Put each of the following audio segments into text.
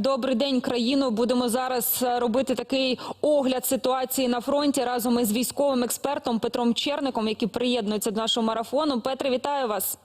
Добрий день, країно. Будемо зараз е, робити такий огляд ситуації на фронті разом із військовим експертом Петром Черником, який приєднується до нашого марафону. Петре, вітаю вас.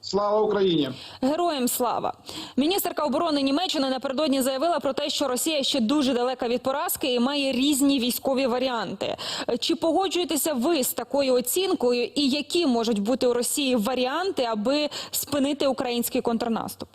Слава Україні! Героям слава! Міністерка оборони Німеччини напередодні заявила про те, що Росія ще дуже далека від поразки і має різні військові варіанти. Чи погоджуєтеся ви з такою оцінкою, і які можуть бути у Росії варіанти, аби спинити український контрнаступ?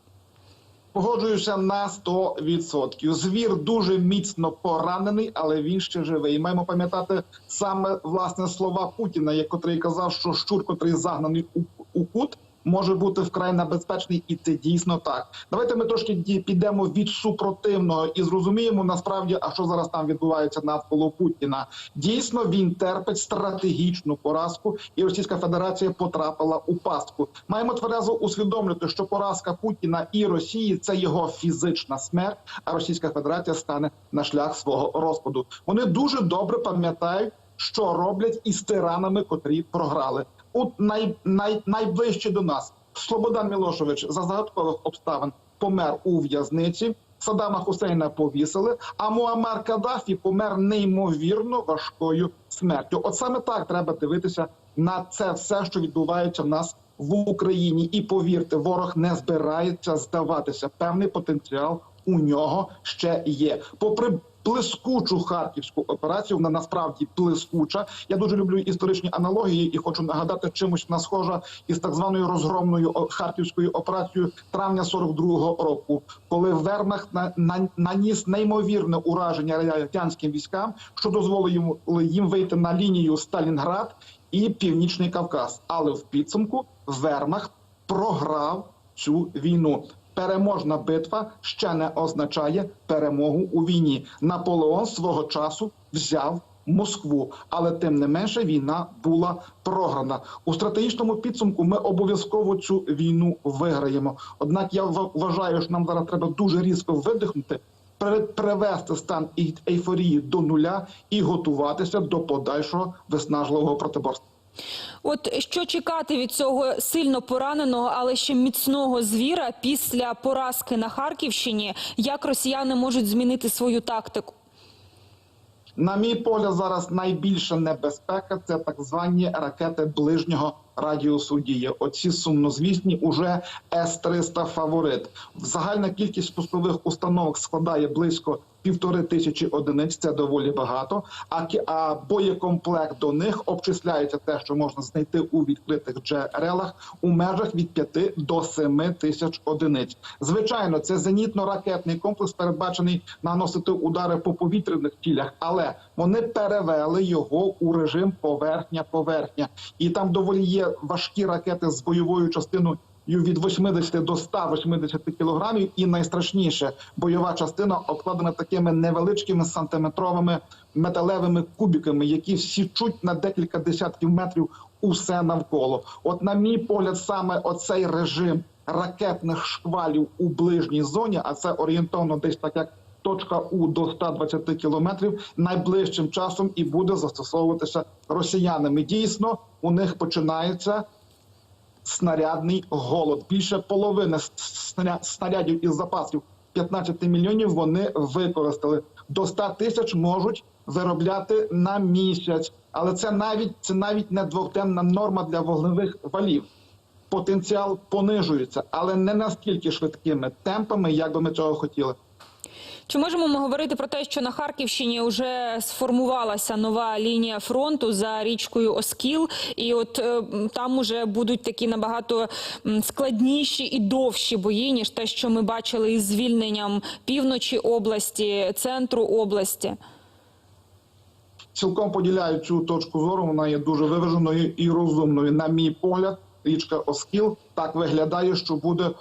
Погоджуюся на 100%. Звір дуже міцно поранений, але він ще живий. Маємо пам'ятати саме власне слова Путіна, як казав, що щур, котрий загнаний у, у кут. Може бути вкрай небезпечний, і це дійсно так. Давайте ми трошки підемо від супротивного і зрозуміємо насправді, а що зараз там відбувається навколо Путіна. Дійсно, він терпить стратегічну поразку, і Російська Федерація потрапила у пастку. Маємо тверезо усвідомлювати, що поразка Путіна і Росії це його фізична смерть, а Російська Федерація стане на шлях свого розпаду. Вони дуже добре пам'ятають, що роблять із тиранами, котрі програли. От най, най, найближче до нас Слободан Мілошевич за загадкових обставин помер у в'язниці. Саддама Хусейна повісили, а Муаммар Каддафі помер неймовірно важкою смертю. От саме так треба дивитися на це все, що відбувається в нас в Україні. І повірте, ворог не збирається здаватися. Певний потенціал у нього ще є. Попри блискучу харківську операцію, вона насправді блискуча. Я дуже люблю історичні аналогії і хочу нагадати чимось вона схожа із так званою розгромною харківською операцією травня 42-го року, коли Вермахт на, на, наніс неймовірне ураження радянським військам, що дозволило їм, вийти на лінію Сталінград і Північний Кавказ. Але в підсумку Вермахт програв цю війну. Переможна битва ще не означає перемогу у війні. Наполеон свого часу взяв Москву, але тим не менше війна була програна. У стратегічному підсумку ми обов'язково цю війну виграємо. Однак я вважаю, що нам зараз треба дуже різко видихнути. Привести стан ей- ейфорії до нуля і готуватися до подальшого виснажливого протиборства. От що чекати від цього сильно пораненого, але ще міцного звіра після поразки на Харківщині? Як росіяни можуть змінити свою тактику? На мій погляд, зараз найбільша небезпека це так звані ракети ближнього радіусу дії. Оці сумнозвісні уже С-300 фаворит. Загальна кількість пускових установок складає близько півтори тисячі одиниць. Це доволі багато. А, а боєкомплект до них обчисляється те, що можна знайти у відкритих джерелах у межах від 5 до 7 тисяч одиниць. Звичайно, це зенітно-ракетний комплекс, передбачений наносити удари по повітряних цілях, але вони перевели його у режим поверхня-поверхня, і там доволі є важкі ракети з бойовою частиною. Від 80 до 180 кілограмів, і найстрашніше бойова частина обкладена такими невеличкими сантиметровими металевими кубиками, які січуть на декілька десятків метрів усе навколо. От, на мій погляд, саме оцей режим ракетних шквалів у ближній зоні, а це орієнтовно десь так як точка У до 120 кілометрів, найближчим часом і буде застосовуватися росіянами. Дійсно, у них починається снарядний голод. Більше половини снарядів із запасів 15 мільйонів вони використали. До 100 тисяч можуть виробляти на місяць, але це навіть це навіть не двохденна норма для вогневих валів. Потенціал понижується, але не настільки швидкими темпами, як би ми цього хотіли. Чи можемо ми говорити про те, що на Харківщині вже сформувалася нова лінія фронту за річкою Оскіл, і от е, там уже будуть такі набагато складніші і довші бої, ніж те, що ми бачили із звільненням півночі області, центру області? цілком поділяю цю точку зору. Вона є дуже виваженою і розумною. На мій погляд, річка Оскіл так виглядає, що буде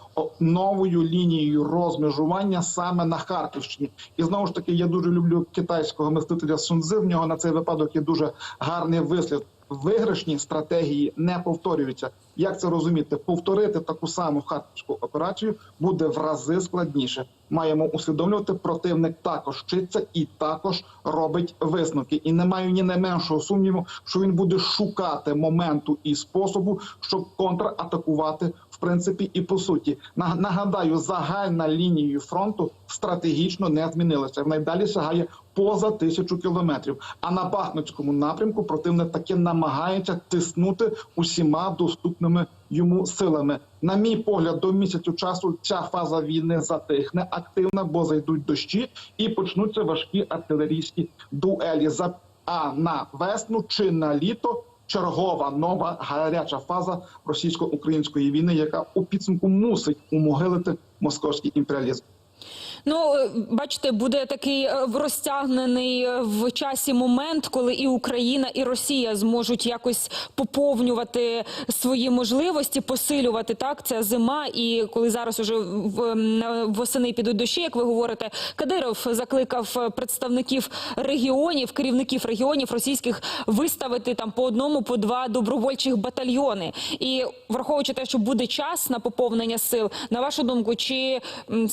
новою лінією розмежування саме на Харківщині. І знову ж таки, я дуже люблю китайського мислителя Сунзи. В нього на цей випадок є дуже гарний вислід. Виграшні стратегії не повторюються. Як це розуміти? Повторити таку саму харківську операцію буде в рази складніше. Маємо усвідомлювати, противник також вчиться і також робить висновки. І не маю ні найменшого сумніву, що він буде шукати моменту і способу, щоб контратакувати принципі і по суті. На- Нагадаю, загальна лінія фронту стратегічно не змінилася. Вона й далі сягає поза тисячу кілометрів. А на Бахмутському напрямку противник таки намагається тиснути усіма доступними йому силами. На мій погляд, до місяцю часу ця фаза війни затихне активна, бо зайдуть дощі і почнуться важкі артилерійські дуелі. За а на весну чи на літо чергова нова гаряча фаза російсько-української війни, яка у підсумку мусить умогилити московський імперіалізм. Ну, е, бачите, буде такий е, розтягнений е, в часі момент, коли і Україна, і Росія зможуть якось поповнювати свої можливості, посилювати так. Це зима, і коли зараз уже восени підуть дощі, як ви говорите, Кадиров закликав представників регіонів, керівників регіонів російських виставити там по одному, по два добровольчих батальйони. І враховуючи те, що буде час на поповнення сил, на вашу думку, чи м,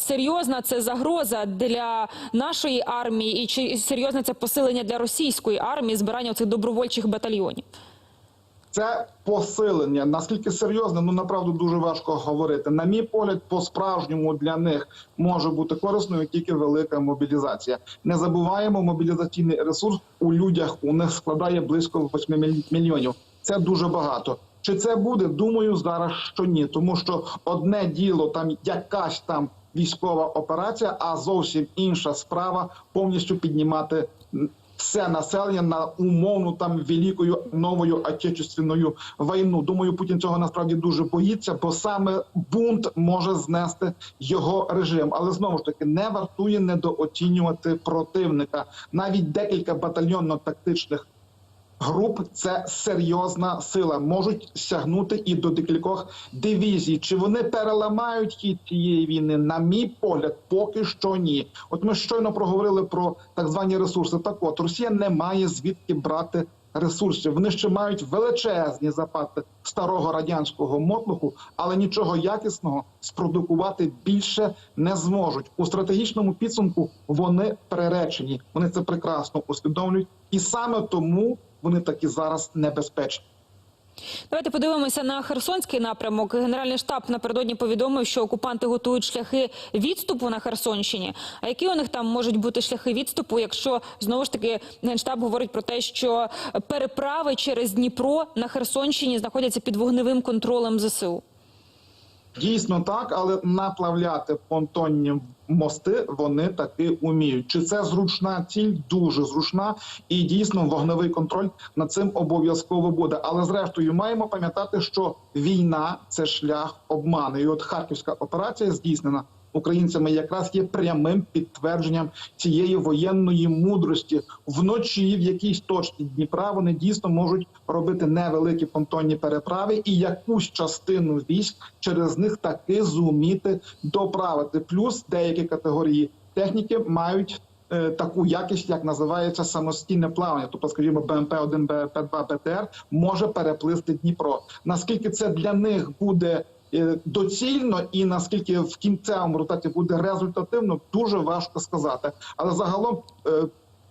серйозна це загроза для нашої армії, і чи серйозне це посилення для російської армії збирання цих добровольчих батальйонів? Це посилення. Наскільки серйозне, ну направду дуже важко говорити. На мій погляд, по справжньому для них може бути корисною тільки велика мобілізація. Не забуваємо, мобілізаційний ресурс у людях у них складає близько 8 мільйонів. Це дуже багато. Чи це буде? Думаю, зараз що ні, тому що одне діло там якась там військова операція, а зовсім інша справа повністю піднімати все населення на умовну там великою новою отечественною війну. Думаю, Путін цього насправді дуже боїться, бо саме бунт може знести його режим. Але знову ж таки не вартує недооцінювати противника. Навіть декілька батальйонно-тактичних груп це серйозна сила. Можуть сягнути і до декількох дивізій. Чи вони переламають хід цієї війни? На мій погляд, поки що ні. От ми щойно проговорили про так звані ресурси. Так от Росія не має звідки брати. Ресурсів вони ще мають величезні запаси старого радянського мотлуху, але нічого якісного спродукувати більше не зможуть. У стратегічному підсумку вони приречені. Вони це прекрасно усвідомлюють, і саме тому вони такі зараз небезпечні. Давайте подивимося на Херсонський напрямок. Генеральний штаб напередодні повідомив, що окупанти готують шляхи відступу на Херсонщині. А які у них там можуть бути шляхи відступу, якщо знову ж таки генштаб говорить про те, що переправи через Дніпро на Херсонщині знаходяться під вогневим контролем ЗСУ? Дійсно так, але наплавляти понтонні мости вони таки уміють. Чи це зручна ціль? Дуже зручна, і дійсно вогневий контроль над цим обов'язково буде. Але зрештою маємо пам'ятати, що війна це шлях обману. І от харківська операція здійснена українцями якраз є прямим підтвердженням цієї воєнної мудрості. Вночі в якійсь точці Дніпра вони дійсно можуть робити невеликі понтонні переправи і якусь частину військ через них таки зуміти доправити. Плюс деякі категорії техніки мають. е, Таку якість, як називається самостійне плавання, тобто, скажімо, БМП 1 БП 2 БТР може переплисти Дніпро. Наскільки це для них буде доцільно і наскільки в кінцевому результаті буде результативно, дуже важко сказати. Але загалом е,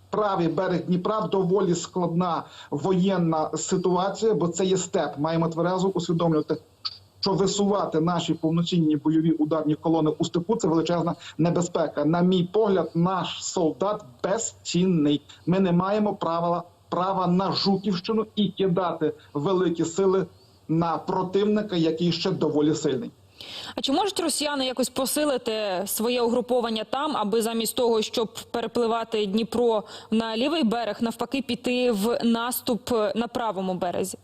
правий берег Дніпра доволі складна воєнна ситуація, бо це є степ. Маємо тверезо усвідомлювати. Що висувати наші повноцінні бойові ударні колони у степу це величезна небезпека. На мій погляд, наш солдат безцінний. Ми не маємо права права на Жуківщину і кидати великі сили на противника, який ще доволі сильний. А чи можуть росіяни якось посилити своє угруповання там, аби замість того, щоб перепливати Дніпро на лівий берег, навпаки, піти в наступ на правому березі?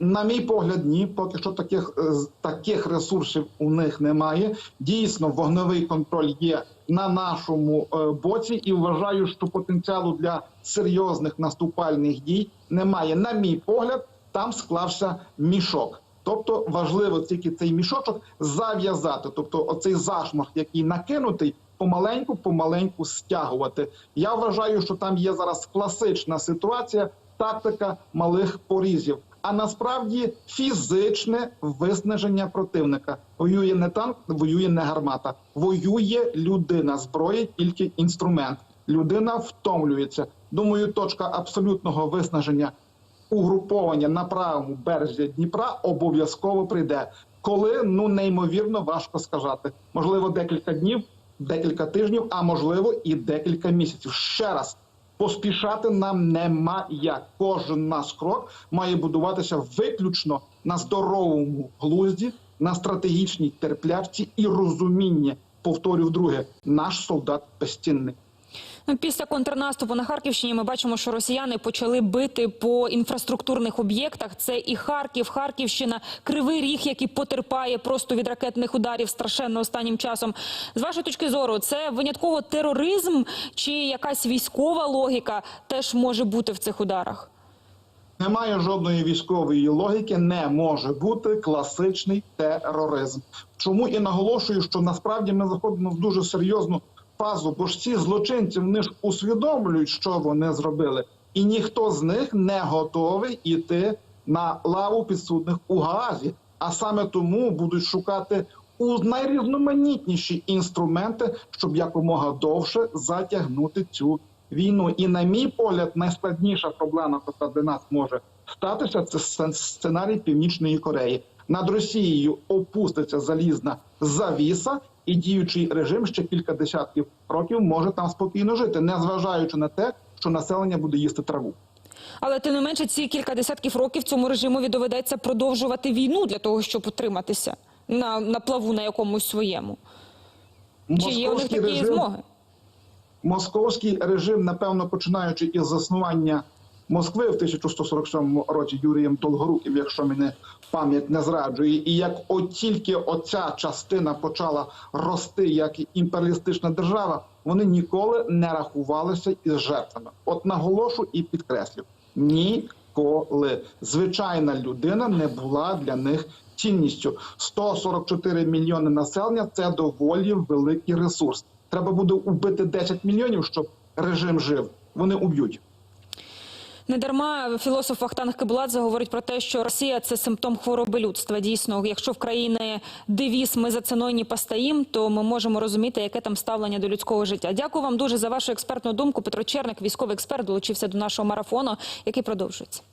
На мій погляд, ні, поки що таких е, таких ресурсів у них немає. Дійсно, вогневий контроль є на нашому е, боці, і вважаю, що потенціалу для серйозних наступальних дій немає. На мій погляд, там склався мішок. Тобто важливо тільки цей мішочок зав'язати. Тобто, оцей зашмах, який накинутий, помаленьку, помаленьку стягувати. Я вважаю, що там є зараз класична ситуація, тактика малих порізів. А насправді фізичне виснаження противника воює не танк, воює не гармата, воює людина. Зброя тільки інструмент. Людина втомлюється. Думаю, точка абсолютного виснаження угруповання на правому березі Дніпра обов'язково прийде. Коли ну неймовірно важко сказати. Можливо, декілька днів, декілька тижнів, а можливо і декілька місяців. Ще раз. Поспішати нам нема як. Кожен наш крок має будуватися виключно на здоровому глузді, на стратегічній терплячці і розумінні. Повторю вдруге, наш солдат безцінний. Ну, після контрнаступу на Харківщині ми бачимо, що росіяни почали бити по інфраструктурних об'єктах. Це і Харків, Харківщина, Кривий Ріг, який потерпає просто від ракетних ударів страшенно останнім часом. З вашої точки зору, це винятково тероризм чи якась військова логіка теж може бути в цих ударах? Немає жодної військової логіки, не може бути класичний тероризм. Чому і наголошую, що насправді ми заходимо в дуже серйозну фазу, бо ж ці злочинці вони ж усвідомлюють, що вони зробили, і ніхто з них не готовий іти на лаву підсудних у Гаазі. А саме тому будуть шукати у найрізноманітніші інструменти, щоб якомога довше затягнути цю війну. І, на мій погляд, найскладніша проблема, яка для нас може статися, це сцен- сценарій Північної Кореї. Над Росією опуститься залізна завіса, і діючий режим ще кілька десятків років може там спокійно жити, незважаючи на те, що населення буде їсти траву. Але тим не менше, ці кілька десятків років цьому режимові доведеться продовжувати війну для того, щоб утриматися на, на плаву на якомусь своєму. Чи є у них такі режим- змоги? Московський режим, напевно, починаючи із заснування Москви в 1147 році Юрієм Долгоруким, якщо мене пам'ять не зраджує, і як от тільки оця частина почала рости як імперіалістична держава, вони ніколи не рахувалися із жертвами. От наголошу і підкреслю: ніколи звичайна людина не була для них цінністю. 144 мільйони населення це доволі великий ресурс. Треба буде убити 10 мільйонів, щоб режим жив. Вони уб'ють. Недарма філософ Вахтанг Кибладзе говорить про те, що Росія це симптом хвороби людства. Дійсно, якщо в країни девіз ми за ціною не постоїм, то ми можемо розуміти, яке там ставлення до людського життя. Дякую вам дуже за вашу експертну думку. Петро Черник, військовий експерт, долучився до нашого марафону, який продовжується.